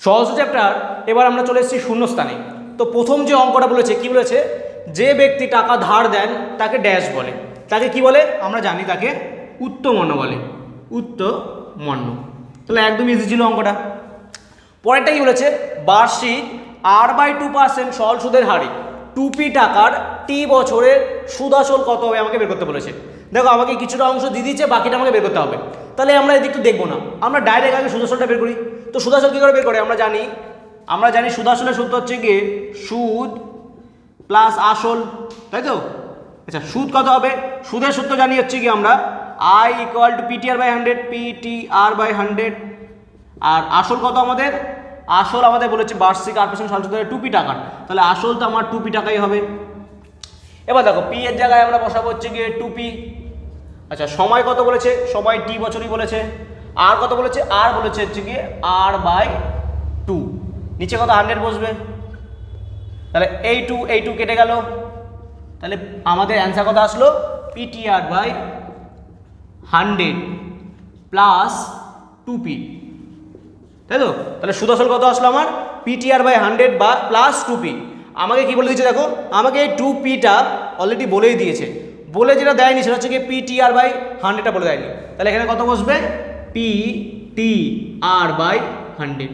সহজ চ্যাপ্টার এবার আমরা চলে এসেছি শূন্যস্থানে। তো প্রথম যে অঙ্কটা বলেছে, কি বলেছে? যে ব্যক্তি টাকা ধার দেন, তাকে ড্যাশ বলে। তাকে কি বলে? আমরা জানি তাকে উত্তমন্য বলে। উত্তমন্য তাহলে একদম ইজি ছিল অঙ্কটা। পরেরটা কি বলেছে? বার্ষিক আর বাই টু পার্সেন্ট সরল সুদের হারে টুপি টাকার টি বছরের সুদ আসল কত হবে আমাকে বের করতে বলেছে। দেখো, আমাকে কিছুটা অংশ দিয়ে দিয়েছে, বাকিটা আমাকে বের করতে হবে। তাহলে আমরা এদিক একটু দেখব না। আমরা ডাইরেক্ট আগে সুদাসলটা বের করি। তো সুদাসল কী করে বের করে? আমরা জানি আমরা জানি সুদাসলের সূত্র হচ্ছে গিয়ে সুদ প্লাস আসল, তাই তো? আচ্ছা সুদ কত হবে? সুদের সূত্র জানি হচ্ছে কি আমরা I equal to PTR by hundred PTR by hundred আর আসল কত আমাদের? আসল আমাদের বলেছে বার্ষিক আট পার্সেন্ট সাল সুদের টুপি টাকার তাহলে আসল তো আমার টুপি টাকাই হবে। এবার দেখো পি এর জায়গায় আমরা বসাবো হচ্ছে গিয়ে টুপি। আচ্ছা সময় কত বলেছে? সময় টি বছরই বলেছে। আর কত বলেছে? আর বলেছে হচ্ছে গিয়ে আর বাই টু নিচে কত হান্ড্রেড বসবে? তাহলে এই টু এই টু কেটে গেল। তাহলে আমাদের অ্যান্সার কত আসলো? PTR by hundred plus two P তাই তো? তাহলে সুদর্শন কত আসলো আমার? পিটিআর বাই হান্ড্রেড বা প্লাস টু পি আমাকে কি বলে দিয়েছে দেখো? আমাকে এই টু পিটা অলরেডি বলেই দিয়েছে। বলে যেটা দেয়নি সেটা হচ্ছে কি পিটিআর বাই হান্ড্রেডটা বলে দেয়নি। তাহলে এখানে কত বসবে? P T R by hundred